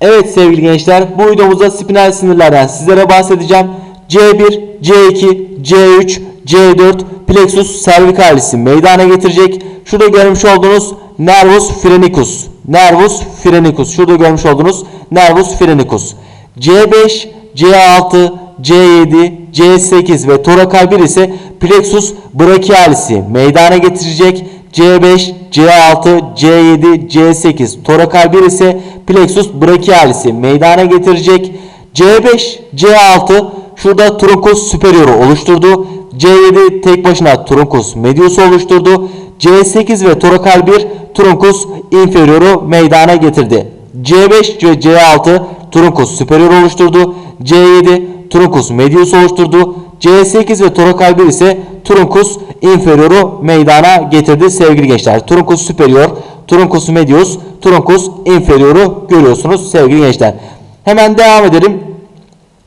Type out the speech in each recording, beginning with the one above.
Evet sevgili gençler bu videomuzda spinal sinirlerden sizlere bahsedeceğim. C1, C2, C3, C4 plexus cervicalis'i meydana getirecek. Şurada görmüş olduğunuz nervus phrenicus. Nervus phrenicus. Şurada görmüş olduğunuz nervus phrenicus. C5, C6, C7, C8 ve torakal 1 ise plexus brachialis'i meydana getirecek. C5, C6, C7, C8 torakal 1 ise plexus brachialis'i meydana getirecek. C5, C6 şurada truncus superioru oluşturdu. C7 tek başına truncus medius'u oluşturdu. C8 ve torakal 1 truncus inferioru meydana getirdi. C5 ve C6 truncus superior oluşturdu. C7 truncus medius oluşturdu. C8 ve torakal 1 ise truncus inferioru meydana getirdi sevgili gençler. Truncus superior, truncus medius, truncus inferioru görüyorsunuz sevgili gençler. Hemen devam edelim.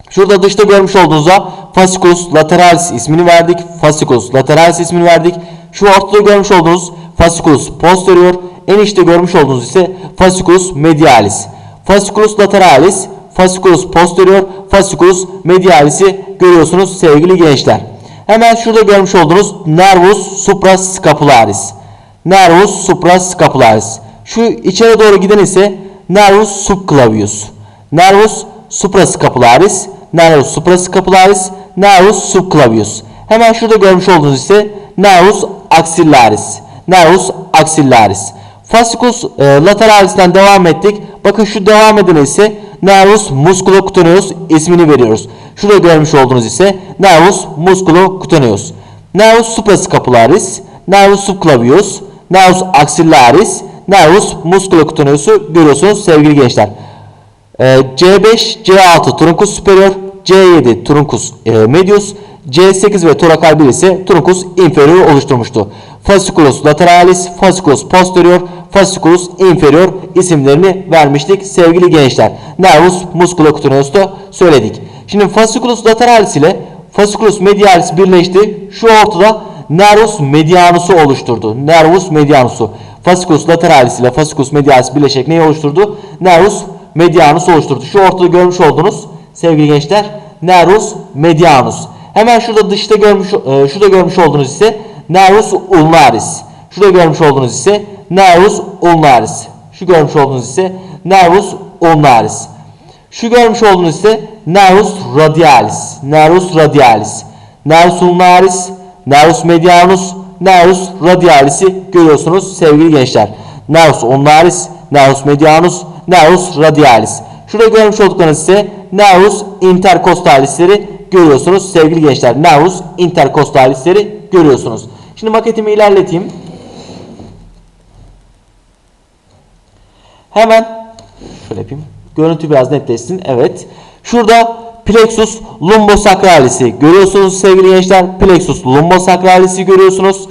Şurada dışta görmüş olduğunuzda fasciculus lateralis ismini verdik. Fasciculus lateralis ismini verdik. Şu ortada görmüş olduğunuz fasciculus posterior, en içte görmüş olduğunuz ise fasciculus medialis. Fasciculus lateralis, fasciculus posterior, fasciculus medialis'i görüyorsunuz sevgili gençler. Hemen şurada görmüş olduğunuz nervus suprascapularis. Nervus suprascapularis. Şu içeri doğru giden ise nervus subclavius. Nervus suprascapularis, nervus suprascapularis, nervus subclavius. Hemen şurada görmüş olduğunuz ise nervus axillaris. Nervus axillaris. Fasciculus e, lateralis'ten devam ettik. Bakın şu devam eden ise nervus musculocutaneus ismini veriyoruz. Şurada görmüş olduğunuz ise nervus musculocutaneus. Nervus suprascapularis, nervus subclavius, nervus axillaris, nervus musculocutaneus'u görüyorsunuz sevgili gençler. Ee, C5, C6 truncus superior, C7 truncus e, medius, C8 ve torakal 1 ise truncus inferior oluşturmuştu. Fasciculus lateralis, fasciculus posterior, fasciculus inferior isimlerini vermiştik sevgili gençler. Nervus musculocutaneus'ta söyledik. Şimdi fasciculus lateralis ile fasciculus medialis birleşti. Şu ortada nervus medianus'u oluşturdu. Nervus medianus'u. Fasciculus lateralis ile fasciculus medialis birleşerek neyi oluşturdu? Nervus medianus oluşturdu. Şu ortada görmüş olduğunuz sevgili gençler nervus medianus. Hemen şurada dışta görmüş e, şurada görmüş olduğunuz ise nervus ulnaris. Şurada görmüş olduğunuz ise nervus ulnaris. Şu görmüş olduğunuz ise nervus ulnaris. Şu görmüş olduğunuz ise nervus radialis. Nervus radialis. Nervus ulnaris, nervus medianus, nervus radialis'i görüyorsunuz sevgili gençler. Nervus ulnaris, nervus medianus, nervus radialis. Şurada görmüş olduklarınız ise nervus intercostalisleri görüyorsunuz sevgili gençler. Nervus intercostalisleri görüyorsunuz. Şimdi maketimi ilerleteyim. Hemen şöyle yapayım. Görüntü biraz netleşsin. Evet. Şurada plexus lumbosacralis'i görüyorsunuz sevgili gençler. Plexus lumbosacralis'i görüyorsunuz.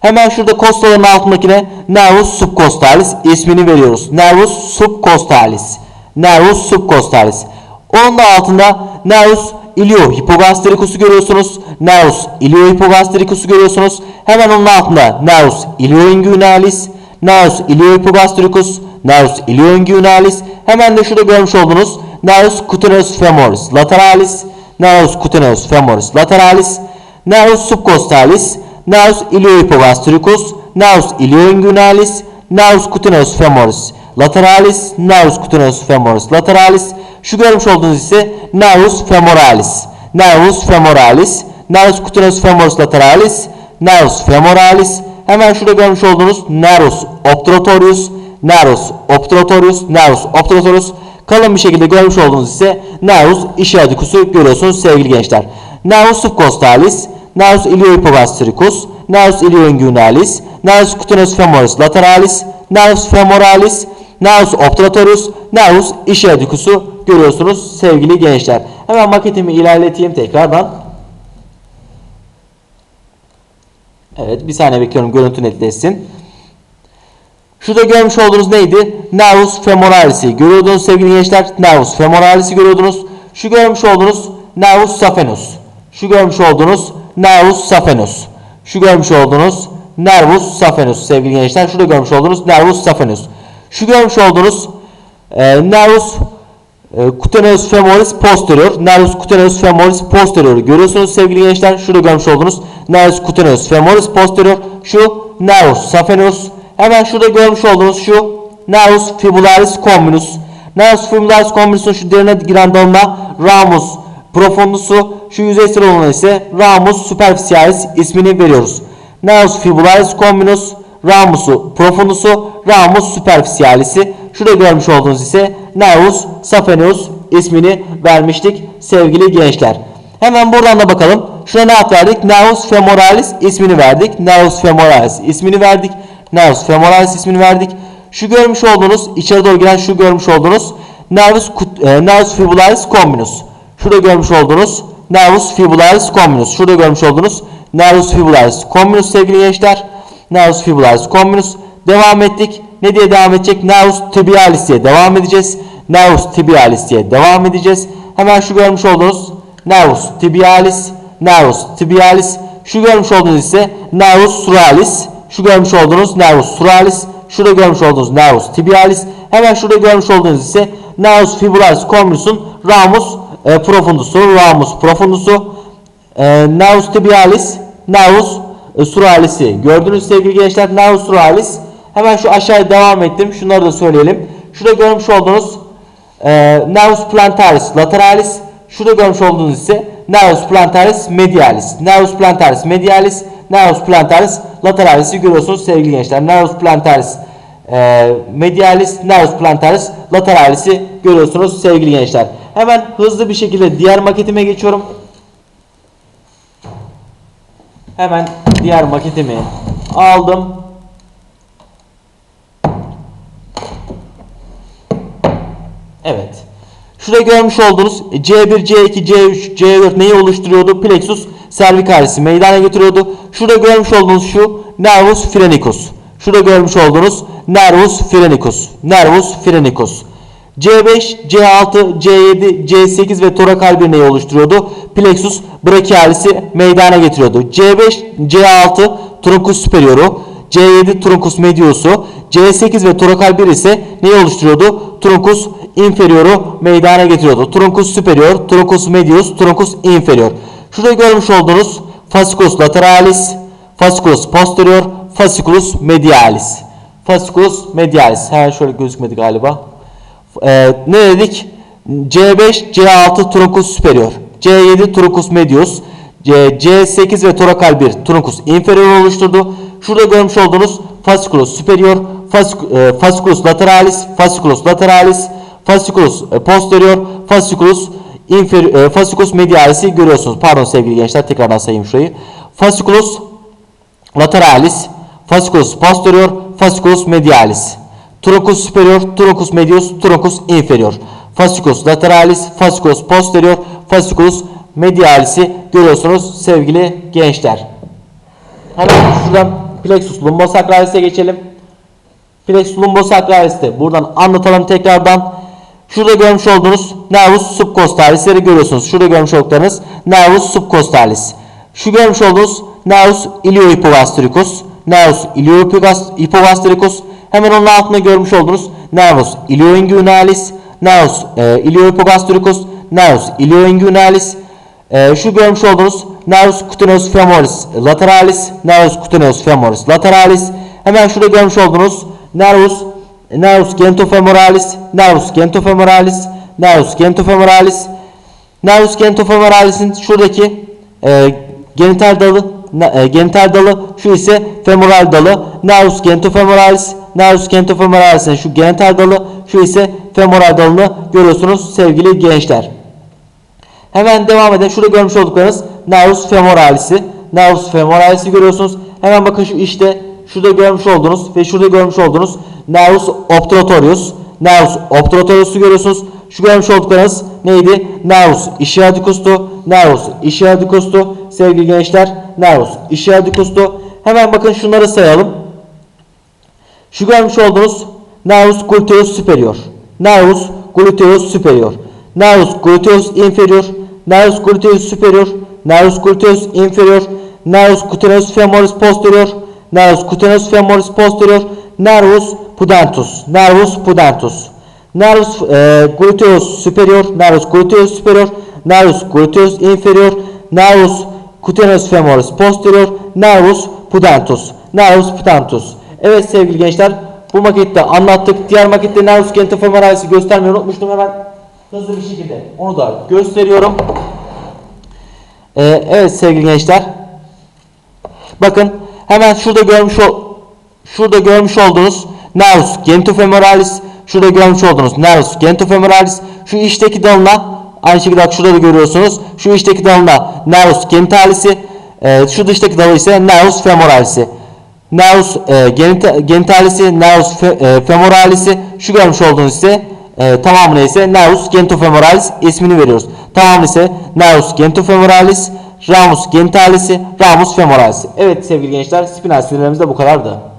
Hemen şurada kostaların altındakine nervus subcostalis ismini veriyoruz. Nervus subcostalis. Nervus subcostalis. Onun da altında nervus iliohipogastricus'u görüyorsunuz. Nervus iliohipogastricus'u görüyorsunuz. Hemen onun altında nervus ilioinguinalis, nervus iliohipogastricus, nervus ilioinguinalis. Hemen de şurada görmüş olduğunuz nervus cutaneus femoris lateralis, nervus cutaneus femoris lateralis, nervus subcostalis, nervus iliohipogastricus, nervus ilioinguinalis, nervus cutaneus femoris lateralis, nervus cutaneus femoris lateralis. Şu görmüş olduğunuz ise nervus femoralis, nervus femoralis, nervus cutaneus femoris lateralis, nervus femoralis. Hemen şurada görmüş olduğunuz nervus obturatorius, nervus obturatorius, nervus obturatorius. Kalın bir şekilde görmüş olduğunuz ise nervus ischiadicus'u görüyorsunuz sevgili gençler. Nervus subcostalis, nervus iliohipogastricus, nervus ilioinguinalis, nervus cutaneus femoris lateralis, nervus femoralis, nervus obturatorius, nervus ischiadicus'u görüyorsunuz sevgili gençler. Hemen maketimi ilerleteyim tekrardan. Evet bir saniye bekliyorum görüntü netleşsin. Şurada görmüş olduğunuz neydi? Nervus femoralis'i görüyordunuz sevgili gençler. Nervus femoralis'i görüyordunuz. Şu görmüş olduğunuz nervus saphenus. Şu görmüş olduğunuz nervus saphenus. Şu görmüş olduğunuz nervus saphenus sevgili gençler. Şurada görmüş olduğunuz nervus saphenus. Şu görmüş olduğunuz e, nervus e, cutaneus femoris posterior, nervus cutaneus femoris posterior görüyorsunuz sevgili gençler. Şurada görmüş olduğunuz nervus cutaneus femoris posterior, şu nervus saphenous. Hemen şurada görmüş olduğunuz şu nervus fibularis communis. Nervus fibularis communis'un şu derine giren dalına ramus profundusu, şu yüzeysel olana ise ramus superficialis ismini veriyoruz. Nervus fibularis communis, ramusu profundusu, ramus superficialis'i. Şurada görmüş olduğunuz ise nervus saphenous ismini vermiştik sevgili gençler. Hemen buradan da bakalım. Şuna ne ad verdik? Nervus femoralis ismini verdik. Nervus femoralis ismini verdik. Nervus femoralis ismini verdik. Şu görmüş olduğunuz, içeri doğru giren şu görmüş olduğunuz nervus, e, nervus fibularis communis. Şurada görmüş olduğunuz nervus fibularis communis. Şurada görmüş olduğunuz nervus fibularis communis sevgili gençler. Nervus fibularis communis. Devam ettik. Ne diye devam edecek? Nervus tibialis diye devam edeceğiz. Nervus tibialis diye devam edeceğiz. Hemen şu görmüş olduğunuz nervus tibialis, nervus tibialis. Şu görmüş olduğunuz ise nervus suralis. Şu görmüş olduğunuz nervus suralis. Şurada görmüş olduğunuz nervus tibialis. Hemen şurada görmüş olduğunuz ise nervus fibularis communis'un ramus e, profundusu, ramus profundusu, e, nervus tibialis, nervus e, suralisi. Gördünüz sevgili gençler nervus suralis. Hemen şu aşağıya devam ettim. Şunları da söyleyelim. Şurada görmüş olduğunuz e, nervus plantaris lateralis. Şurada görmüş olduğunuz ise nervus plantaris medialis. Nervus plantaris medialis, nervus plantaris lateralis'i görüyorsunuz sevgili gençler. Nervus plantaris e, medialis, nervus plantaris lateralis'i görüyorsunuz sevgili gençler. Hemen hızlı bir şekilde diğer maketime geçiyorum. Hemen diğer maketimi aldım. Evet. Şurada görmüş olduğunuz C1, C2, C3, C4 neyi oluşturuyordu? Plexus cervicalis meydana getiriyordu. Şurada görmüş olduğunuz şu nervus phrenicus. Şurada görmüş olduğunuz nervus phrenicus. Nervus phrenicus. C5, C6, C7, C8 ve torakal bir neyi oluşturuyordu? Plexus brachialis'i meydana getiriyordu. C5, C6 truncus superioru, C7 truncus medius'u, C8 ve torakal 1 ise neyi oluşturuyordu? Truncus inferioru meydana getiriyordu. Truncus superior, truncus medius, truncus inferior. Şurada görmüş olduğunuz fasciculus lateralis, fasciculus posterior, fasciculus medialis. Fasciculus medialis. Hemen şöyle gözükmedi galiba. Ee, ne dedik? C5, C6 truncus superior, C7 truncus medius, C, C8 ve torakal 1 truncus inferior oluşturdu. Şurada görmüş olduğunuz fasciculus superior, e, fasciculus lateralis, fasciculus lateralis, fasciculus e, posterior, fasciculus inferior, e, fasciculus medialis'i görüyorsunuz. Pardon sevgili gençler tekrardan sayayım şurayı. Fasciculus lateralis, fasciculus posterior, fasciculus medialis. Truncus superior, truncus medius, truncus inferior. Fasciculus lateralis, fasciculus posterior, fasciculus medialis'i görüyorsunuz sevgili gençler. Hemen şuradan plexus lumbosacralis'e geçelim. Plexus lumbosacralis'te buradan anlatalım tekrardan. Şurada görmüş olduğunuz nervus subcostalis'leri görüyorsunuz. Şurada görmüş olduklarınız nervus subcostalis. Şu görmüş olduğunuz nervus iliohipogastricus, nervus iliohipogastricus. Hemen onun altında görmüş olduğunuz nervus ilioinguinalis, nervus e, iliohipogastricus, nervus ilioinguinalis. E, şu görmüş olduğunuz nervus cutaneus femoris lateralis, nervus cutaneus femoris lateralis. Hemen şurada görmüş olduğunuz nervus nervus genitofemoralis, nervus genitofemoralis, nervus genitofemoralis. Nervus genitofemoralis'in şuradaki e, genital dalı e, genital dalı şu ise femoral dalı. Nervus genitofemoralis, nervus genitofemoralis'in şu genital dalı şu ise femoral dalını görüyorsunuz sevgili gençler. Hemen devam edelim. Şurada görmüş olduklarınız nervus femoralis'i. Nervus femoralis'i görüyorsunuz. Hemen bakın şu işte şurada görmüş olduğunuz ve şurada görmüş olduğunuz nervus obturatorius. Nervus obturatorius'u görüyorsunuz. Şu görmüş olduklarınız neydi? Nervus ischiadicus'tu. Nervus ischiadicus'tu. Sevgili gençler, nervus ischiadicus'tu. Hemen bakın şunları sayalım. Şu görmüş olduğunuz nervus gluteus superior. Nervus gluteus superior. Nervus gluteus inferior. Nervus gluteus superior. Nervus gluteus inferior. Nervus cutaneus femoris posterior. Nervus cutaneus femoris posterior. Nervus pudentus. Nervus pudentus. nervus e, gluteus superior, nervus gluteus superior, nervus gluteus inferior, nervus cutaneus femoris posterior, nervus pudentus, nervus pudentus. Evet sevgili gençler, bu makette anlattık. Diğer makette nervus genitofemoralis'i göstermeyi unutmuştum hemen hızlı bir şekilde onu da gösteriyorum. Ee, evet sevgili gençler. Bakın hemen şurada görmüş şurada görmüş olduğunuz nervus genitofemoralis, şurada görmüş olduğunuz nervus genitofemoralis, şu içteki dalına aynı şekilde bak şurada da görüyorsunuz. Şu içteki dalına nervus genitalisi, e, şu dıştaki dalı ise nervus femoralisi. Nervus e, genita, genitalisi, nervus fe, e, femoralisi, şu görmüş olduğunuz ise e, tamamına ise nervus genitofemoralis ismini veriyoruz. Tamamı ise nervus genitofemoralis, ramus genitalisi, ramus femoralis. Evet sevgili gençler, spinal sinirlerimiz de bu kadardı.